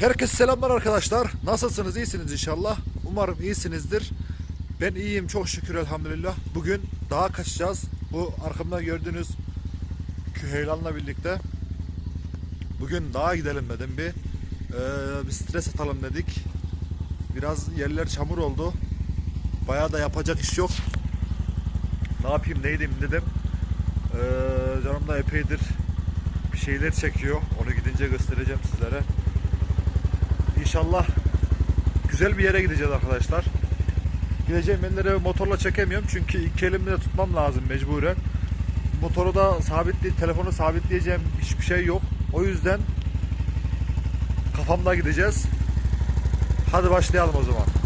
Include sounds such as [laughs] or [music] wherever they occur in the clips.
Herkese selamlar arkadaşlar. Nasılsınız? İyisiniz inşallah. Umarım iyisinizdir. Ben iyiyim çok şükür elhamdülillah. Bugün dağa kaçacağız. Bu arkamda gördüğünüz Küheylan'la birlikte. Bugün dağa gidelim dedim bir. Ee, bir stres atalım dedik. Biraz yerler çamur oldu. Bayağı da yapacak iş yok. Ne yapayım ne edeyim dedim. Ee, canım da epeydir bir şeyler çekiyor. Onu gidince göstereceğim sizlere. İnşallah güzel bir yere gideceğiz arkadaşlar. Gideceğim yerlere motorla çekemiyorum çünkü iki elimle tutmam lazım mecburen. Motoru da sabitli, telefonu sabitleyeceğim hiçbir şey yok. O yüzden kafamda gideceğiz. Hadi başlayalım o zaman.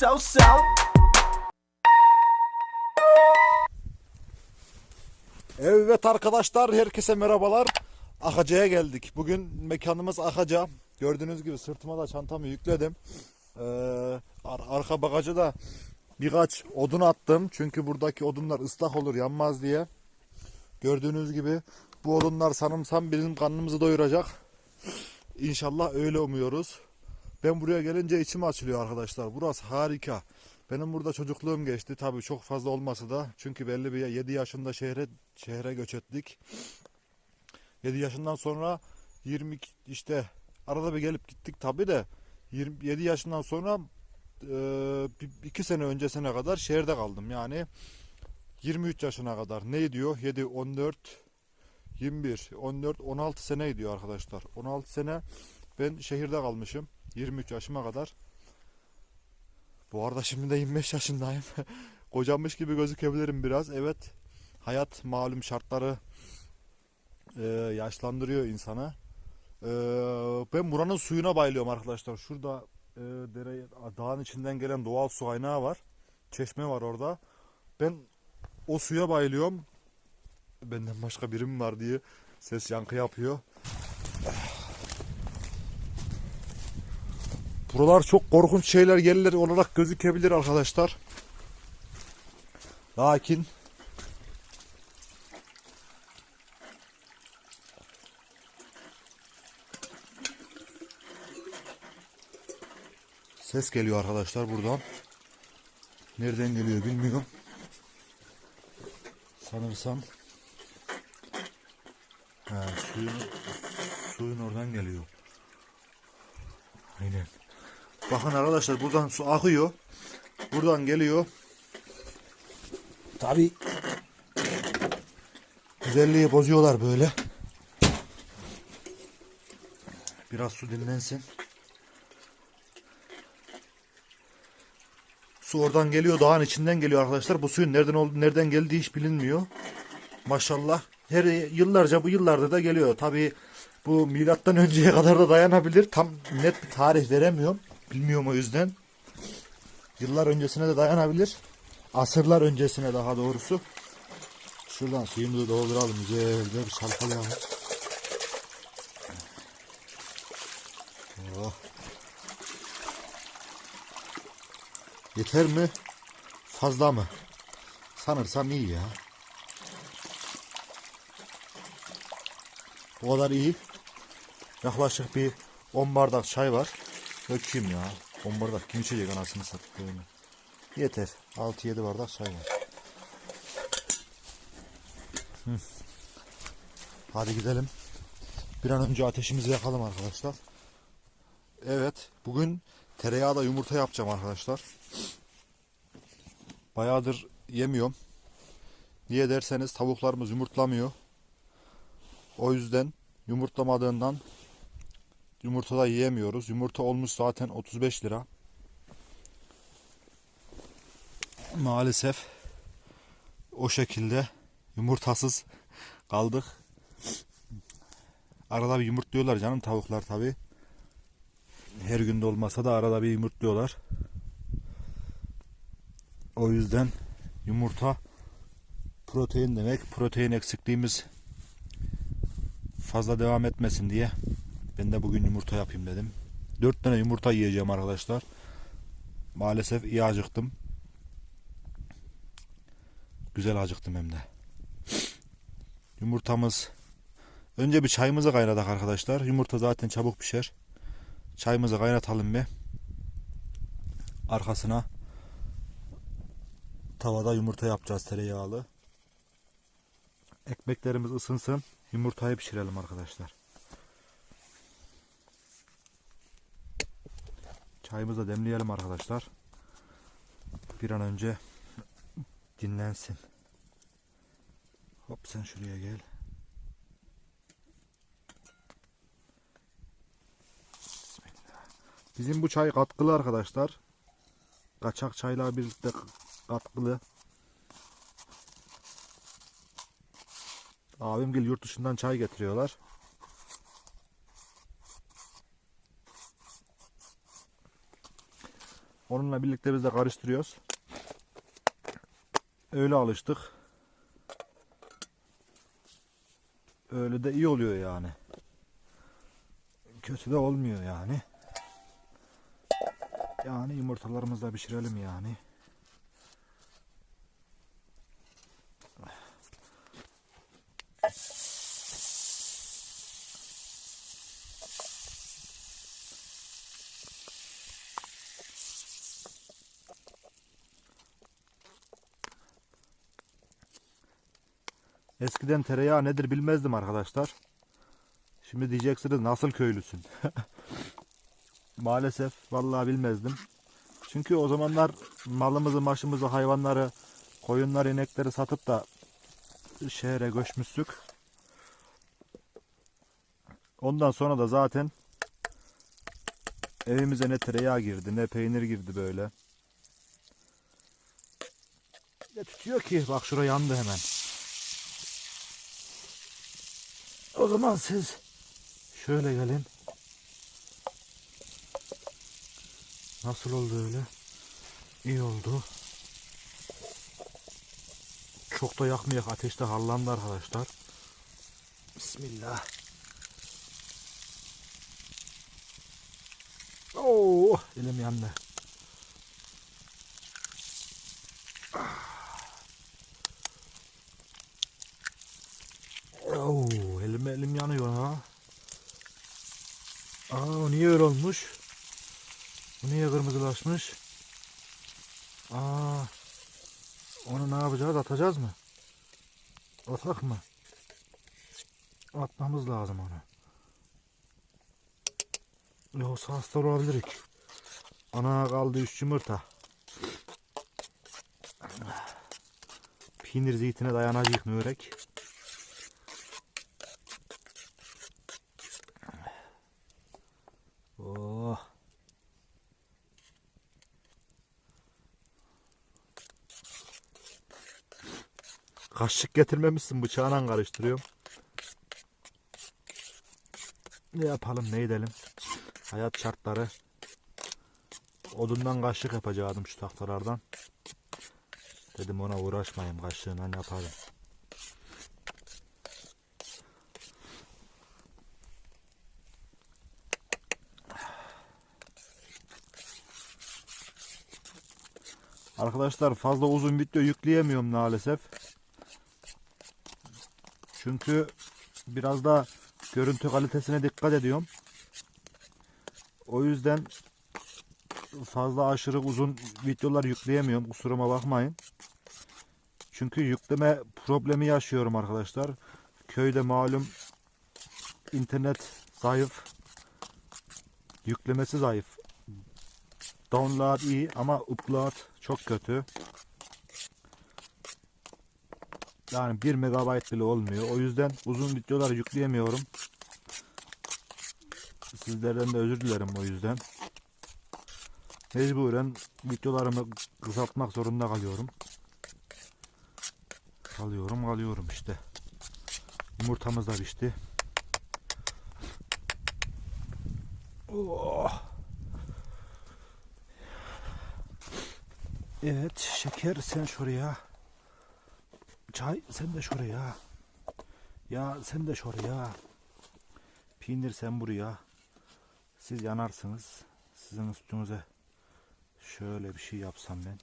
So so. Evet arkadaşlar herkese merhabalar. Akaca'ya geldik. Bugün mekanımız Akaca. Gördüğünüz gibi sırtıma da çantamı yükledim. Ee, ar- arka bagaja da birkaç odun attım. Çünkü buradaki odunlar ıslak olur yanmaz diye. Gördüğünüz gibi bu odunlar sanımsam bizim karnımızı doyuracak. İnşallah öyle umuyoruz. Ben buraya gelince içim açılıyor arkadaşlar. Burası harika. Benim burada çocukluğum geçti. Tabii çok fazla olmasa da. Çünkü belli bir 7 yaşında şehre şehre göç ettik. 7 yaşından sonra 20 işte arada bir gelip gittik tabii de 27 yaşından sonra 2 sene öncesine kadar şehirde kaldım. Yani 23 yaşına kadar. Ne diyor? 7 14 21 14 16 sene diyor arkadaşlar. 16 sene ben şehirde kalmışım. 23 yaşıma kadar. Bu arada şimdi de 25 yaşındayım. [laughs] Kocamış gibi gözükebilirim biraz. Evet. Hayat malum şartları e, yaşlandırıyor insanı. E, ben buranın suyuna bayılıyorum arkadaşlar. Şurada e, dere, dağın içinden gelen doğal su kaynağı var. Çeşme var orada. Ben o suya bayılıyorum. Benden başka birim var diye ses yankı yapıyor. Buralar çok korkunç şeyler yerler olarak gözükebilir arkadaşlar. Lakin ses geliyor arkadaşlar buradan. Nereden geliyor bilmiyorum. Sanırsam ha, suyun, suyun oradan geliyor. Aynen. Bakın arkadaşlar buradan su akıyor. Buradan geliyor. Tabi güzelliği bozuyorlar böyle. Biraz su dinlensin. Su oradan geliyor, dağın içinden geliyor arkadaşlar. Bu suyun nereden olduğu, nereden geldiği hiç bilinmiyor. Maşallah. Her yıllarca bu yıllarda da geliyor. Tabi bu milattan önceye kadar da dayanabilir. Tam net bir tarih veremiyorum. Bilmiyorum o yüzden. Yıllar öncesine de dayanabilir. Asırlar öncesine daha doğrusu. Şuradan suyumuzu dolduralım. Güzelce bir çalkalayalım. Oh. Yeter mi? Fazla mı? Sanırsam iyi ya. Bu kadar iyi. Yaklaşık bir 10 bardak çay var. Dökeyim ya. 10 bardak kim içecek anasını sattığını. Yeter. 6-7 bardak çay. Hadi gidelim. Bir an önce ateşimizi yakalım arkadaşlar. Evet. Bugün tereyağda yumurta yapacağım arkadaşlar. Bayağıdır yemiyorum. Niye derseniz tavuklarımız yumurtlamıyor. O yüzden yumurtlamadığından yumurta da yiyemiyoruz. Yumurta olmuş zaten 35 lira. Maalesef o şekilde yumurtasız kaldık. Arada bir yumurtluyorlar canım tavuklar tabi. Her günde olmasa da arada bir yumurtluyorlar. O yüzden yumurta protein demek. Protein eksikliğimiz fazla devam etmesin diye ben de bugün yumurta yapayım dedim. 4 tane yumurta yiyeceğim arkadaşlar. Maalesef iyi acıktım. Güzel acıktım hem de. Yumurtamız önce bir çayımızı kaynadık arkadaşlar. Yumurta zaten çabuk pişer. Çayımızı kaynatalım bir. Arkasına tavada yumurta yapacağız tereyağlı. Ekmeklerimiz ısınsın. Yumurtayı pişirelim arkadaşlar. Çayımızı da demleyelim arkadaşlar. Bir an önce dinlensin. Hop sen şuraya gel. Bizim bu çay katkılı arkadaşlar. Kaçak çayla birlikte katkılı. Abimgil yurt dışından çay getiriyorlar. Onunla birlikte biz de karıştırıyoruz. Öyle alıştık. Öyle de iyi oluyor yani. Kötü de olmuyor yani. Yani yumurtalarımızı da pişirelim yani. Eskiden tereyağı nedir bilmezdim arkadaşlar. Şimdi diyeceksiniz nasıl köylüsün? [laughs] Maalesef vallahi bilmezdim. Çünkü o zamanlar malımızı, maşımızı, hayvanları, koyunları, inekleri satıp da şehre göçmüştük. Ondan sonra da zaten evimize ne tereyağı girdi, ne peynir girdi böyle. Ne tutuyor ki? Bak şura yandı hemen. O zaman siz şöyle gelin. Nasıl oldu öyle? İyi oldu. Çok da yakmayak ateşte harlandı arkadaşlar. Bismillah. Oo, elim yandı. Oo, elim elim yanıyor ha. Aa, niye öyle olmuş? Bu niye kırmızılaşmış? Aa, onu ne yapacağız? Atacağız mı? Atak mı? Atmamız lazım onu. Yoksa hasta olabilirik. Ana kaldı üç yumurta. Peynir zeytine dayanacak nörek. Oh. Kaşık getirmemişsin bıçağına karıştırıyorum. Ne yapalım ne edelim. Hayat şartları. Odundan kaşık yapacaktım şu tahtalardan. Dedim ona uğraşmayayım kaşığına yaparım. Arkadaşlar fazla uzun video yükleyemiyorum maalesef. Çünkü biraz da görüntü kalitesine dikkat ediyorum. O yüzden fazla aşırı uzun videolar yükleyemiyorum. Kusuruma bakmayın. Çünkü yükleme problemi yaşıyorum arkadaşlar. Köyde malum internet zayıf. Yüklemesi zayıf. Download iyi ama upload çok kötü. Yani 1 megabayt bile olmuyor. O yüzden uzun videolar yükleyemiyorum. Sizlerden de özür dilerim o yüzden. Mecburen videolarımı kısaltmak zorunda kalıyorum. Kalıyorum kalıyorum işte. Yumurtamız da pişti. Oh. Evet şeker sen şuraya. Çay sen de şuraya. Ya sen de şuraya. Peynir sen buraya. Siz yanarsınız. Sizin üstünüze şöyle bir şey yapsam ben.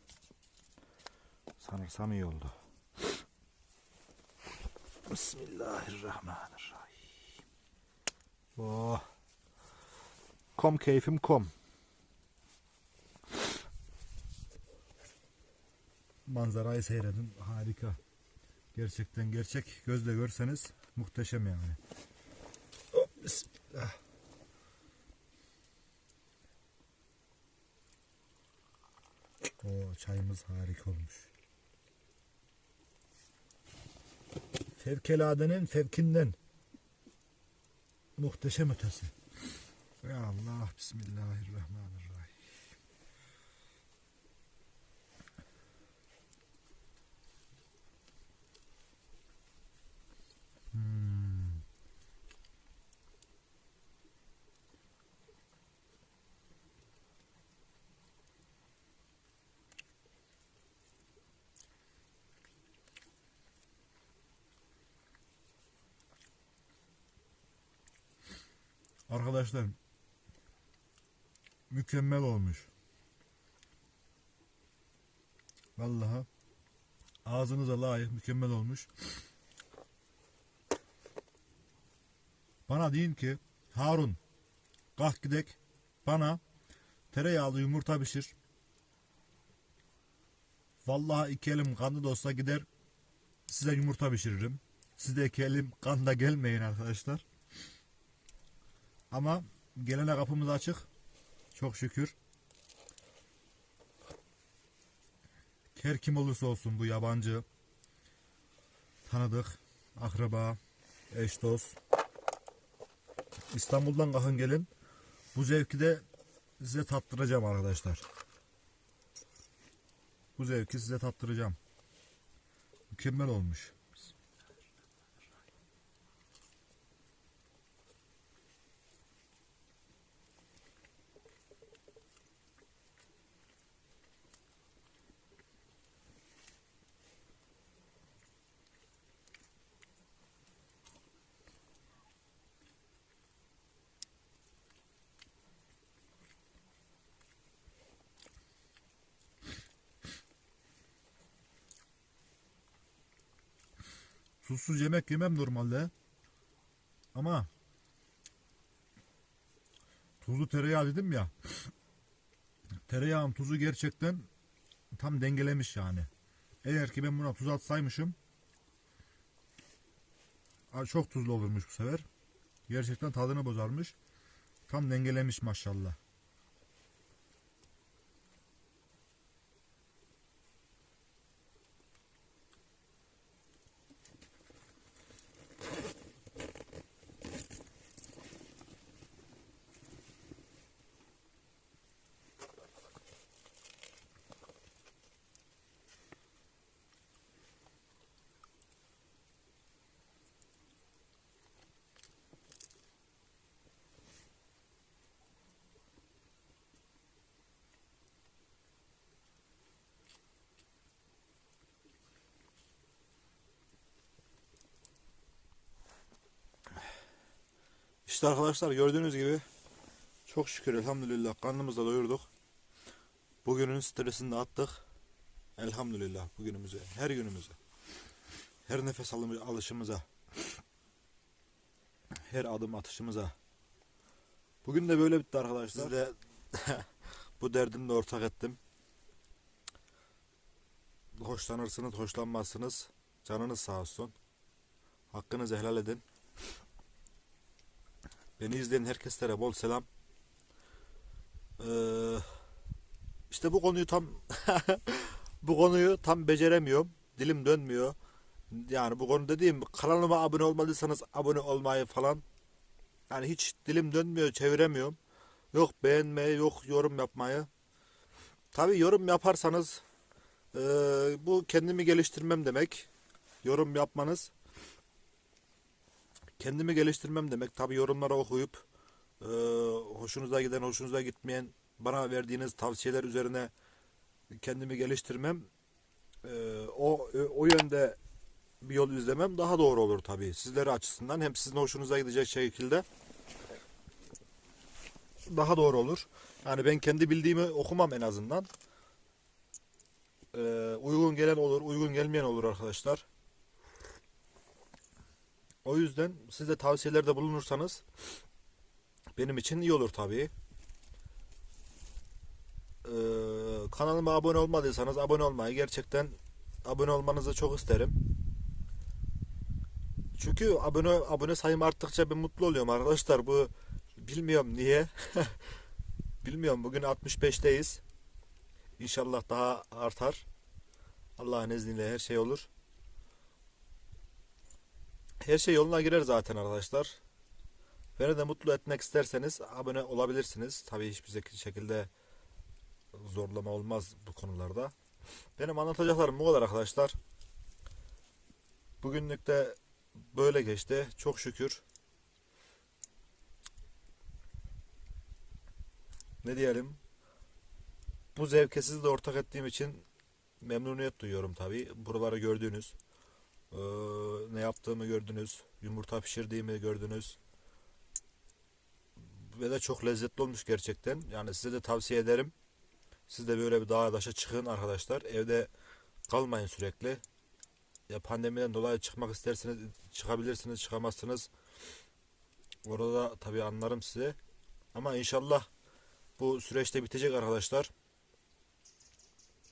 Sanırsam iyi oldu. Bismillahirrahmanirrahim. Oh. Kom keyfim kom. Manzarayı seyredin. Harika. Gerçekten gerçek. Gözle görseniz muhteşem yani. Hop, bismillah. O çayımız harika olmuş. Fevkaladenin fevkinden. Muhteşem ötesi. Ya Allah Bismillahirrahmanirrahim. Arkadaşlar mükemmel olmuş. Vallahi ağzınıza layık mükemmel olmuş. Bana deyin ki Harun kalk gidek bana tereyağlı yumurta pişir. Vallahi iki elim kanlı da olsa gider size yumurta pişiririm. Siz de iki elim kanda gelmeyin arkadaşlar. Ama gelene kapımız açık. Çok şükür. Her kim olursa olsun bu yabancı, tanıdık, akraba, eş dost. İstanbul'dan kalkın gelin. Bu zevki de size tattıracağım arkadaşlar. Bu zevki size tattıracağım. Mükemmel olmuş. Tuzsuz yemek yemem normalde. Ama tuzlu tereyağı dedim ya. [sniffs] Tereyağın tuzu gerçekten tam dengelemiş yani. Eğer ki ben buna tuz atsaymışım çok tuzlu olurmuş bu sefer. Gerçekten tadını bozarmış. Tam dengelemiş maşallah. İşte arkadaşlar gördüğünüz gibi çok şükür elhamdülillah karnımızı da doyurduk. Bugünün stresini de attık. Elhamdülillah bugünümüze, her günümüze, her nefes alışımıza, her adım atışımıza. Bugün de böyle bitti arkadaşlar. Size [laughs] bu derdimle ortak ettim. Hoşlanırsınız, hoşlanmazsınız. Canınız sağ olsun. Hakkınızı helal edin. Beni izleyen herkeslere bol selam. Ee, işte bu konuyu tam [laughs] bu konuyu tam beceremiyorum. Dilim dönmüyor. Yani bu konu dediğim kanalıma abone olmadıysanız abone olmayı falan. Yani hiç dilim dönmüyor, çeviremiyorum. Yok beğenmeyi, yok yorum yapmayı. Tabi yorum yaparsanız eee, bu kendimi geliştirmem demek. Yorum yapmanız kendimi geliştirmem demek. Tabi yorumları okuyup eee, hoşunuza giden, hoşunuza gitmeyen bana verdiğiniz tavsiyeler üzerine kendimi geliştirmem eee, o o yönde bir yol izlemem daha doğru olur tabii. Sizleri açısından hem sizin hoşunuza gidecek şekilde daha doğru olur. Yani ben kendi bildiğimi okumam en azından. Ee, uygun gelen olur, uygun gelmeyen olur arkadaşlar. O yüzden siz de tavsiyelerde bulunursanız benim için iyi olur tabii. Ee, kanalıma abone olmadıysanız abone olmayı gerçekten abone olmanızı çok isterim. Çünkü abone abone sayım arttıkça ben mutlu oluyorum arkadaşlar. Bu bilmiyorum niye. [laughs] bilmiyorum bugün 65'teyiz. İnşallah daha artar. Allah'ın izniyle her şey olur. Her şey yoluna girer zaten arkadaşlar. Beni de mutlu etmek isterseniz abone olabilirsiniz. Tabii hiçbir şekilde zorlama olmaz bu konularda. Benim anlatacaklarım bu kadar arkadaşlar. Bugünlük de böyle geçti. Çok şükür. Ne diyelim? Bu zevke sizle ortak ettiğim için memnuniyet duyuyorum tabii. Buraları gördünüz. Ee, ne yaptığımı gördünüz. Yumurta pişirdiğimi gördünüz. Ve de çok lezzetli olmuş gerçekten. Yani size de tavsiye ederim. Siz de böyle bir dağa taşa çıkın arkadaşlar. Evde kalmayın sürekli. Ya pandemiden dolayı çıkmak isterseniz çıkabilirsiniz, çıkamazsınız. Orada tabii anlarım size. Ama inşallah bu süreçte bitecek arkadaşlar.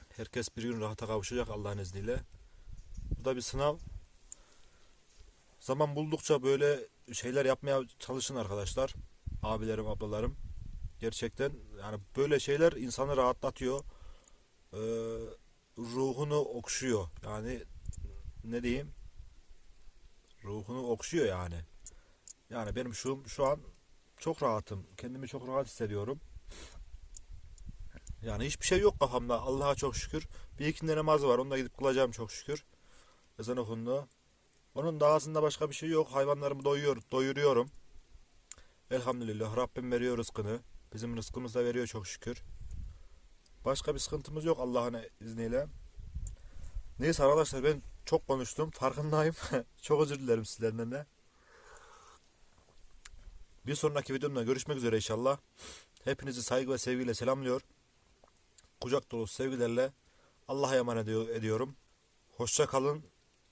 Herkes bir gün rahata kavuşacak Allah'ın izniyle. Da bir sınav. Zaman buldukça böyle şeyler yapmaya çalışın arkadaşlar. Abilerim, ablalarım. Gerçekten yani böyle şeyler insanı rahatlatıyor. Ee, ruhunu okşuyor. Yani ne diyeyim? Ruhunu okşuyor yani. Yani benim şu şu an çok rahatım. Kendimi çok rahat hissediyorum. Yani hiçbir şey yok kafamda. Allah'a çok şükür. Bir ikindi namazı var. Onu da gidip kılacağım çok şükür. Ezan okundu. Onun dahasında başka bir şey yok. Hayvanlarımı doyuyor, doyuruyorum. Elhamdülillah. Rabbim veriyor rızkını. Bizim rızkımız da veriyor çok şükür. Başka bir sıkıntımız yok Allah'ın izniyle. Neyse arkadaşlar ben çok konuştum. Farkındayım. [laughs] çok özür dilerim sizlerden de. Bir sonraki videomda görüşmek üzere inşallah. Hepinizi saygı ve sevgiyle selamlıyor. Kucak dolusu sevgilerle Allah'a emanet ediyorum. Hoşça kalın,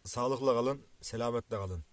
Sağlıkla kalın, selametle kalın.